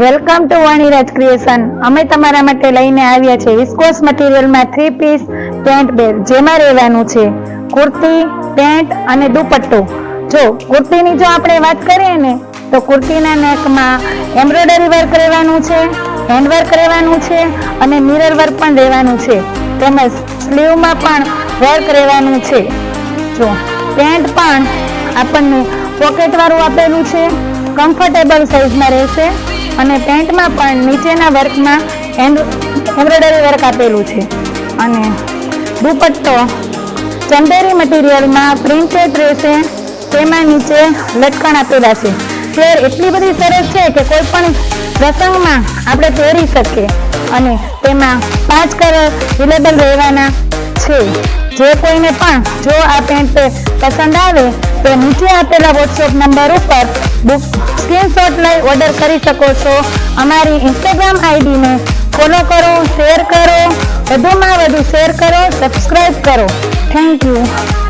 Welcome to વાણીરાજ creation અમે તમારા માટે લઈને આવ્યા છે વિસ્કોસ મટીરિયલમાં થ્રી પીસ પેન્ટ બેગ જેમાં રહેવાનું છે કુર્તી પેન્ટ અને દુપટ્ટો. જો કુર્તીની જો આપણે વાત કરીએ ને, તો કુર્તીના નેકમાં એમ્બ્રોઇડરી વર્ક રહેવાનું છે હેન્ડ વર્ક રહેવાનું છે અને મિરર વર્ક પણ રહેવાનું છે. તેમજ સ્લીવમાં પણ વર્ક રહેવાનું છે. જો પેન્ટ પણ આપણને પોકેટવાળું આપેલું છે કમ્ફર્ટેબલ સાઇઝમાં રહેશે. અને પેન્ટમાં પણ નીચેના વર્કમાં એમ્બ્રોઇડરી વર્ક આપેલું છે. અને દુપટ્ટો ચંદેરી મટીરિયલમાં પ્રિન્ટેડ રહેશે, તેમાં નીચે લટકણ આપેલા છે. ફ્લેર એટલી બધી સરસ છે કે કોઈ પણ પ્રસંગમાં આપણે પહેરી શકીએ. અને તેમાં પાંચ કલર અવેલેબલ રહેવાના છે. જે કોઈને પણ જો આ પેન્ટ પસંદ આવે, તો નીચે આપેલા વોટ્સએપ નંબર ઉપર બુક સ્ક્રીનશોટ લઈ ઓર્ડર કરી શકો છો. અમારી ઇન્સ્ટાગ્રામ આઈડીને ફોલો કરો શેર કરો. વધુમાં વધુ શેર કરો સબસ્ક્રાઈબ કરો. Thank you